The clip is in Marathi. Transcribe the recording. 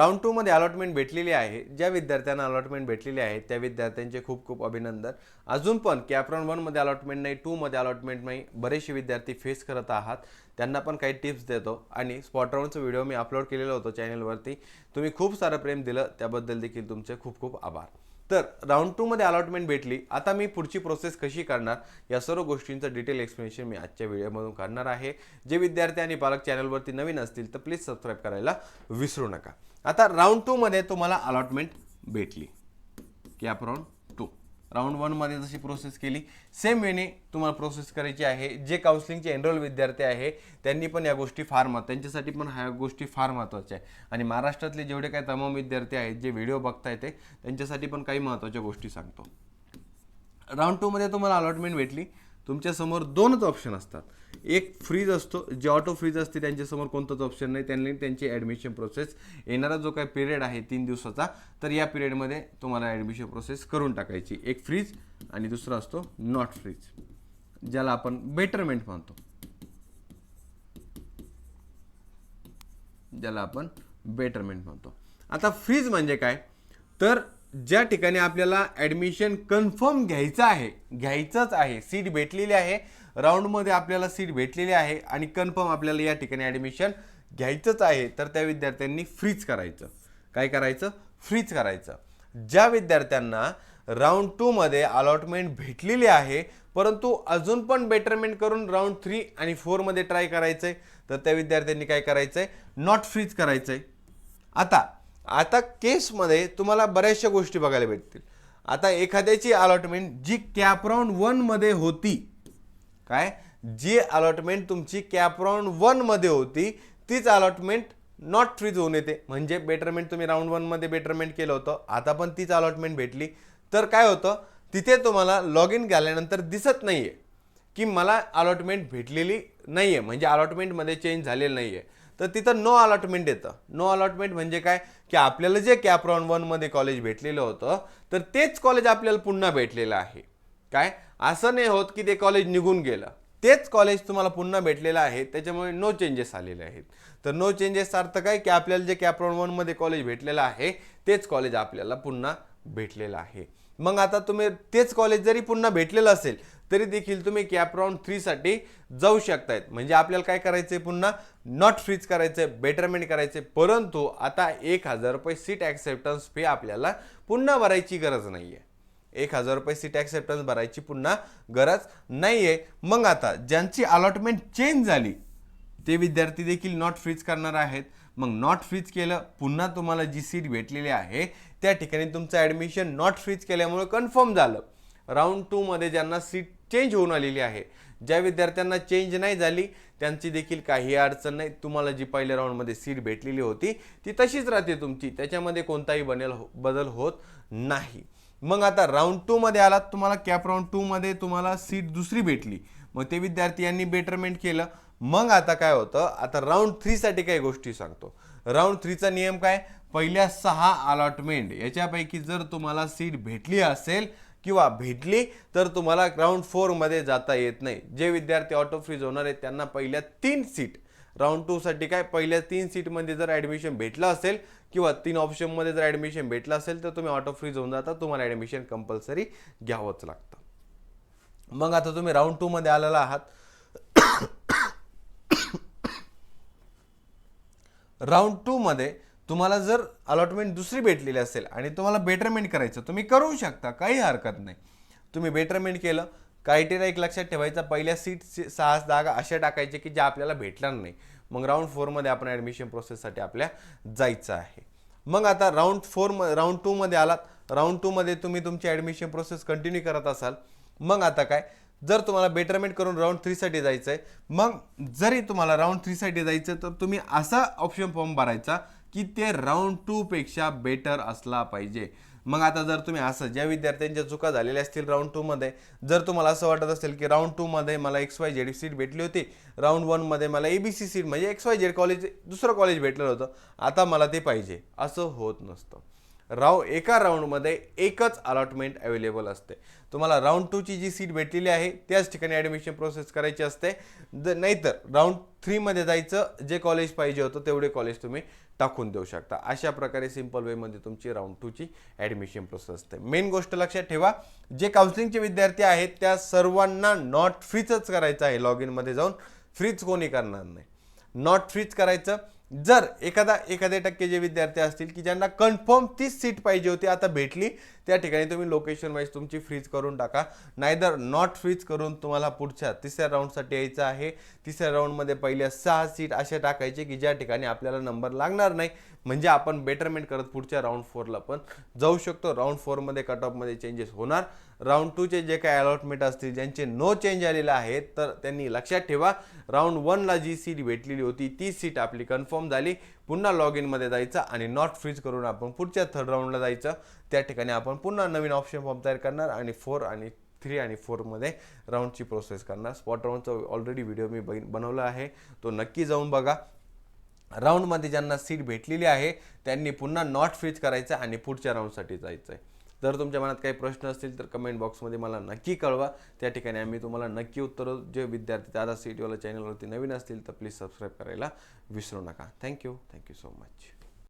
राऊंड टूमध्ये अलॉटमेंट भेटलेली आहे. ज्या विद्यार्थ्यांना अलॉटमेंट भेटलेली आहे त्या विद्यार्थ्यांचे खूप खूप अभिनंदन. अजून पण कॅप्रॉन वनमध्ये अलॉटमेंट नाही टूमध्ये अलॉटमेंट नाही बरेचसे विद्यार्थी फेस करत आहात. त्यांना पण काही टिप्स देतो. आणि स्पॉट राऊंडचा व्हिडिओ मी अपलोड केलेला होतो चॅनलवरती तुम्ही खूप सारं प्रेम दिलं. त्याबद्दल देखील तुमचे खूप खूप आभार. तर राऊंड टूमध्ये अलॉटमेंट भेटली. आता मी पुढची प्रोसेस कशी करणार? या सर्व गोष्टींचं डिटेल एक्सप्लेनेशन मी आजच्या व्हिडिओमधून करणार आहे. जे विद्यार्थी आणि पालक चॅनलवरती नवीन असतील तर प्लीज सबस्क्राईब करायला विसरू नका. आता राऊंड टूमध्ये तुम्हाला अलॉटमेंट भेटली. कॅप राऊंड टू राऊंड वनमध्ये जशी प्रोसेस केली सेम वेने तुम्हाला प्रोसेस करायची आहे. जे काउन्सिलिंगचे एनरोल विद्यार्थी आहे त्यांनी पण या गोष्टी फार मत त्यांच्यासाठी पण ह्या गोष्टी फार महत्त्वाच्या आहे आणि महाराष्ट्रातले जेवढे काही तमाम विद्यार्थी आहेत जे व्हिडिओ बघताय ते त्यांच्यासाठी पण काही महत्त्वाच्या गोष्टी सांगतो. राऊंड टूमध्ये तुम्हाला अलॉटमेंट भेटली. तुमच्यासमोर दोनच ऑप्शन असतात. एक फ्रीज असतो जे ऑटो फ्रीज असते त्यांच्यासमोर कोणतंच ऑप्शन नाही. त्यांनी त्यांची ॲडमिशन प्रोसेस येणारा जो काही पिरियड आहे तीन दिवसाचा तर या पिरियडमध्ये तुम्हाला ॲडमिशन प्रोसेस करून टाकायची. एक फ्रीज आणि दुसरा असतो नॉट फ्रीज ज्याला आपण बेटरमेंट म्हणतो. ज्याला आपण बेटरमेंट म्हणतो. आता फ्रीज म्हणजे काय? तर ज्या ठिकाणी आपल्याला ॲडमिशन कन्फर्म घ्यायचं आहे घ्यायचंच आहे सीट भेटलेली आहे राऊंडमध्ये आपल्याला सीट भेटलेली आहे आणि कन्फर्म आपल्याला या ठिकाणी ॲडमिशन घ्यायचंच आहे तर त्या विद्यार्थ्यांनी फ्रीज करायचं. काय करायचं? फ्रीज करायचं. ज्या विद्यार्थ्यांना राऊंड टूमध्ये अलॉटमेंट भेटलेली आहे परंतु अजून पण बेटरमेंट करून राऊंड थ्री आणि फोरमध्ये ट्राय करायचं आहे तर त्या विद्यार्थ्यांनी काय करायचं आहे नॉट फ्रीज करायचं आहे आता आता केसमध्ये तुम्हाला बऱ्याचशा गोष्टी बघायला भेटतील. आता एखाद्याची अलॉटमेंट जी कॅप राऊंड वनमध्ये होती काय? जी अलॉटमेंट तुमची कॅप राऊंड वनमध्ये होती तीच अलॉटमेंट नॉट फ्रीज होऊन येते. म्हणजे बेटरमेंट तुम्ही राऊंड वनमध्ये बेटरमेंट केलं होतं आता पण तीच अलॉटमेंट भेटली. तर काय होतं तिथे तुम्हाला लॉग इन झाल्यानंतर दिसत नाही आहे की मला अलॉटमेंट भेटलेली नाही आहे म्हणजे अलॉटमेंटमध्ये चेंज झालेलं नाही आहे तर तिथं नो अलॉटमेंट येतं. नो अलॉटमेंट म्हणजे काय? की आपल्याला जे कॅप्रॉन वनमध्ये कॉलेज भेटलेलं होतं तर तेच कॉलेज आपल्याला पुन्हा भेटलेलं आहे. काय? असं नाही होत की ते कॉलेज निघून गेलं. तेच कॉलेज तुम्हाला पुन्हा भेटलेलं आहे त्याच्यामुळे नो चेंजेस आलेले आहेत. तर नो चेंजेस अर्थ काय? की आपल्याला जे कॅप्रॉन वनमध्ये कॉलेज भेटलेलं आहे तेच कॉलेज आपल्याला पुन्हा भेटलेलं आहे. मग आता तुम्ही तेच कॉलेज जरी पुन्हा भेटलेलं असेल तरी देखील तुम्ही कॅप राऊंड थ्रीसाठी जाऊ शकतायत. म्हणजे आपल्याला काय करायचं आहे पुन्हा? नॉट फ्रीज करायचं आहे बेटरमेंट करायचं आहे परंतु आता एक हजार रुपये सीट ॲक्सेप्टन्स फी आपल्याला पुन्हा भरायची गरज नाही आहे एक हजार रुपये सीट ॲक्सेप्टन्स भरायची पुन्हा गरज नाही आहे मग आता ज्यांची अलॉटमेंट चेंज झाली ते विद्यार्थी देखील नॉट फ्रीज करणार आहेत. मग नॉट फ्रीज केलं पुन्हा तुम्हाला जी सीट भेटलेली आहे त्या ठिकाणी तुमचं ॲडमिशन नॉट फ्रीज केल्यामुळे कन्फर्म झालं. राऊंड टूमध्ये ज्यांना सीट चेंज होऊन आलेली आहे ज्या विद्यार्थ्यांना चेंज नाही झाली त्यांची देखील काही अडचण नाही. तुम्हाला जी पहिल्या राऊंडमध्ये सीट भेटलेली होती ती तशीच राहते तुमची. त्याच्यामध्ये कोणताही बनेल हो, बदल होत नाही. मग आता राऊंड टूमध्ये आलात तुम्हाला कॅप राऊंड टूमध्ये तुम्हाला सीट दुसरी भेटली. मग ते विद्यार्थी यांनी बेटरमेंट केलं. मग आता काय होतं? आता राऊंड थ्रीसाठी काही गोष्टी सांगतो. राऊंड थ्रीचा नियम काय? पहिल्या सहा अलॉटमेंट याच्यापैकी जर तुम्हाला सीट भेटली असेल किंवा भेटली तर तुम्हाला राऊंड फोरमध्ये जाता येत नाही. जे विद्यार्थी ऑटो फ्रीज होणार आहेत त्यांना पहिल्या तीन सीट राऊंड टूसाठी काय? पहिल्या तीन सीटमध्ये जर ॲडमिशन भेटलं असेल किंवा तीन ऑप्शनमध्ये जर ॲडमिशन भेटलं असेल तर तुम्ही ऑटो फ्रीज होऊन जाता. तुम्हाला ॲडमिशन कंपल्सरी घ्यावंच लागतं. मग आता तुम्ही राऊंड टूमध्ये आलेला आहात. राऊंड टूमध्ये तुम्हाला जर अलॉटमेंट दुसरी भेटलेली असेल आणि तुम्हाला बेटरमेंट करायचं तुम्ही करू शकता काही हरकत नाही. तुम्ही बेटरमेंट केलं क्रायटेरिया एक लक्षात ठेवायचा पहिल्या सीट सहा जागा अशा टाकायचे की ज्या आपल्याला भेटणार नाही. मग राऊंड फोरमध्ये आपण ॲडमिशन प्रोसेससाठी आपल्या जायचं आहे. मग आता राऊंड फोर म राऊंड टूमध्ये आलात. राऊंड टूमध्ये तुम्ही तुमची ॲडमिशन प्रोसेस कंटिन्यू करत असाल. मग आता काय? जर तुम्हाला बेटरमेंट करून राऊंड थ्रीसाठी जायचं आहे मग जरी तुम्हाला राऊंड थ्रीसाठी जायचं तर तुम्ही असा ऑप्शन फॉर्म भरायचा की ते राऊंड टूपेक्षा बेटर असला पाहिजे. मग आता जर तुम्ही असं ज्या विद्यार्थ्यांच्या चुका झालेल्या असतील राऊंड टूमध्ये जर तुम्हाला असं वाटत असेल की राऊंड टूमध्ये मला एक्स वाय झेड सीट भेटली होती राऊंड वनमध्ये मला ए बी सी सीट म्हणजे एक्स वाय झेड कॉलेज दुसरं कॉलेज भेटलं होतं आता मला ते पाहिजे. असं होत नसतं. राव एका राऊंडमध्ये एकच अलॉटमेंट अवेलेबल असते. तुम्हाला राऊंड टूची जी सीट भेटलेली आहे त्याच ठिकाणी ॲडमिशन प्रोसेस करायची असते. द नाहीतर राऊंड थ्रीमध्ये जायचं जे कॉलेज पाहिजे होतं तेवढे कॉलेज तुम्ही टाकून देऊ शकता. अशा प्रकारे सिंपल वेमध्ये तुमची राऊंड टूची ॲडमिशन प्रोसेस असते. मेन गोष्ट लक्षात ठेवा जे काउन्सिलिंगचे विद्यार्थी आहेत त्या सर्वांना नॉट फ्रीचंच करायचं आहे लॉग इनमध्ये जाऊन. फ्रीच कोणी करणार नाही. नॉट फ्रीज करायचं जर एखादा एखादे टक्के जे विद्यार्थी असतील की ज्यांना कन्फर्म तीच सीट पाहिजे होती आता भेटली त्या ठिकाणी तुम्ही लोकेशन वाईज तुमची फ्रीज करून टाका. नाहीतर नॉट फ्रीज करून तुम्हाला पुढच्या तिसऱ्या राऊंडसाठी यायचं आहे. तिसऱ्या राऊंडमध्ये पहिल्या सहा सीट अशा टाकायचे की ज्या ठिकाणी आपल्याला नंबर लागणार नाही. म्हणजे आपण बेटरमेंट करत पुढच्या राऊंड फोरला पण. जाऊ शकतो राऊंड फोरमध्ये कट ऑफमध्ये चेंजेस होणार. राऊंड टूचे जे काही अलॉटमेंट असतील ज्यांचे नो चेंज आलेले आहेत तर त्यांनी लक्षात ठेवा राऊंड वनला जी सीट भेटलेली होती ती सीट आपली कन्फर्म झाली. पुन्हा लॉग इनमध्ये जायचं आणि नॉट फ्रीज करून आपण पुढच्या थर्ड राऊंडला जायचं. त्या ठिकाणी आपण पुन्हा नवीन ऑप्शन फॉर्म तयार करणार आणि फोर आणि थ्री आणि फोरमध्ये राऊंडची प्रोसेस करणार. स्पॉट राऊंडचा ऑलरेडी व्हिडिओ मी बनवला आहे. तो नक्की जाऊन बघा. राऊंडमध्ये ज्यांना सीट भेटलेली आहे त्यांनी पुन्हा नॉट फ्रीज करायचं आणि पुढच्या राऊंडसाठी जायचं आहे जर तुमच्या मनात काही प्रश्न असतील तर कमेंट बॉक्समध्ये मला नक्की कळवा. त्या ठिकाणी आम्ही तुम्हाला नक्की उत्तरं जे विद्यार्थी दादा सीटीवाला चॅनलवरती नवीन असतील तर प्लीज सबस्क्राईब करायला विसरू नका. Thank you thank you so much